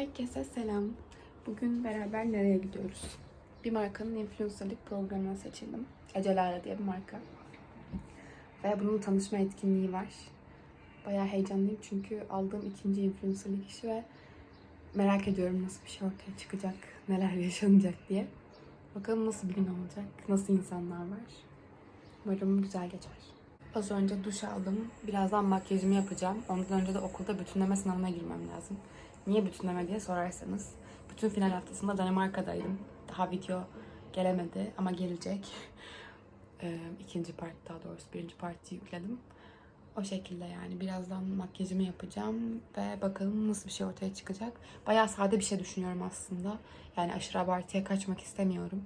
Herkese selam. Bugün beraber nereye gidiyoruz? Bir markanın influencerlık programına seçildim. Ecelara diye bir marka. Ve bunun tanışma etkinliği var. Bayağı heyecanlıyım çünkü aldığım ikinci influencerlık işi ve merak ediyorum nasıl bir şey ortaya çıkacak, neler yaşanacak diye. Bakalım nasıl bir gün olacak, nasıl insanlar var. Umarım güzel geçer. Az önce duş aldım. Birazdan makyajımı yapacağım. Ondan önce de okulda bütünleme sınavına girmem lazım. Niye bütünleme diye sorarsanız. Bütün final haftasında Danimarka'daydım. Daha video gelemedi ama gelecek. Ee, ikinci part daha doğrusu birinci parti yükledim. O şekilde yani birazdan makyajımı yapacağım ve bakalım nasıl bir şey ortaya çıkacak. Bayağı sade bir şey düşünüyorum aslında. Yani aşırı abartıya kaçmak istemiyorum.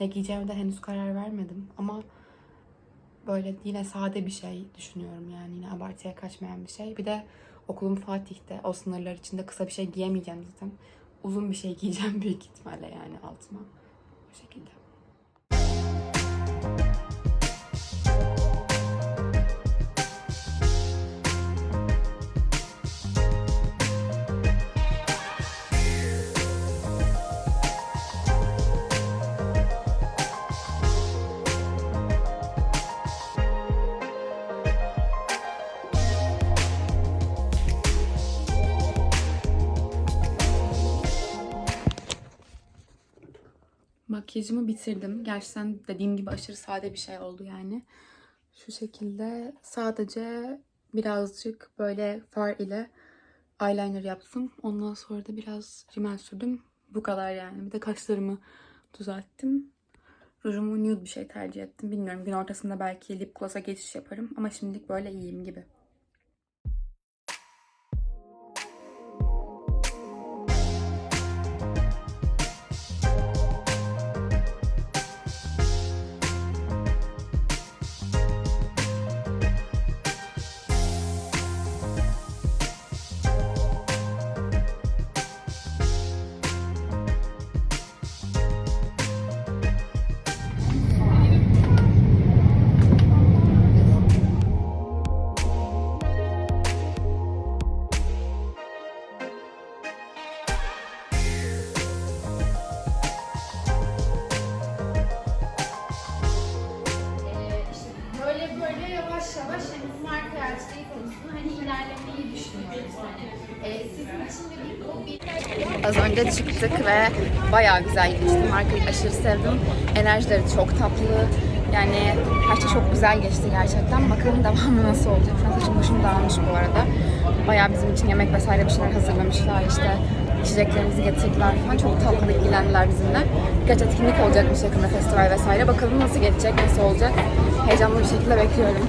Ne giyeceğime de henüz karar vermedim ama böyle yine sade bir şey düşünüyorum yani yine abartıya kaçmayan bir şey. Bir de okulum Fatih'te o sınırlar içinde kısa bir şey giyemeyeceğim zaten. Uzun bir şey giyeceğim büyük ihtimalle yani altıma. O şekilde. Makyajımı bitirdim. Gerçekten dediğim gibi aşırı sade bir şey oldu yani. Şu şekilde sadece birazcık böyle far ile eyeliner yaptım. Ondan sonra da biraz rimel sürdüm. Bu kadar yani. Bir de kaşlarımı düzelttim. Rujumu nude bir şey tercih ettim. Bilmiyorum gün ortasında belki lip gloss'a geçiş yaparım. Ama şimdilik böyle iyiyim gibi. Yavaş yavaş hani bu marka açtığı konusunda hani ilerlemeyi düşünüyoruz. Hani e, Az önce çıktık ve bayağı güzel geçti. Markayı aşırı sevdim. Enerjileri çok tatlı. Yani her şey çok güzel geçti gerçekten. Bakalım devamı nasıl olacak. Şu an saçım başım dağılmış bu arada. Bayağı bizim için yemek vesaire bir şeyler hazırlamışlar. İşte içeceklerimizi getirdiler falan. Çok tatlı ilgilendiler bizimle. Birkaç etkinlik olacakmış yakında festival vesaire. Bakalım nasıl geçecek, nasıl olacak. Heyecanlı bir şekilde bekliyorum.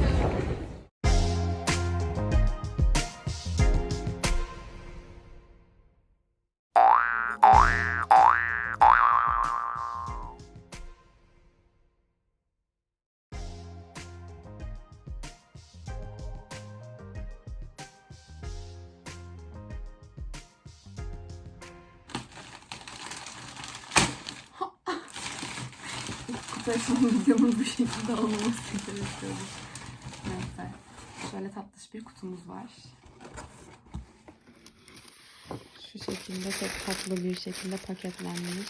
Kutulaşmanın videomuz bu şekilde olmaması gerekiyordu. Neyse. Şöyle tatlış bir kutumuz var. Şu şekilde çok tatlı bir şekilde paketlenmiş.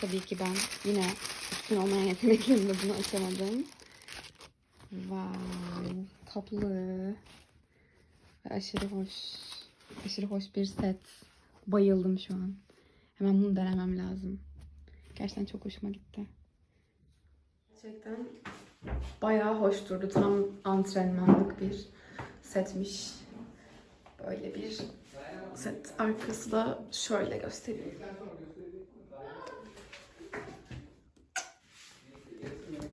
Tabii ki ben yine üstün olmayan yeteneklerimle bunu açamadım. Wow, tatlı. Aşırı hoş. Aşırı hoş bir set. Bayıldım şu an. Hemen bunu denemem lazım. Gerçekten çok hoşuma gitti. Gerçekten bayağı hoş durdu. Tam antrenmanlık bir setmiş. Böyle bir set. Arkası da şöyle göstereyim.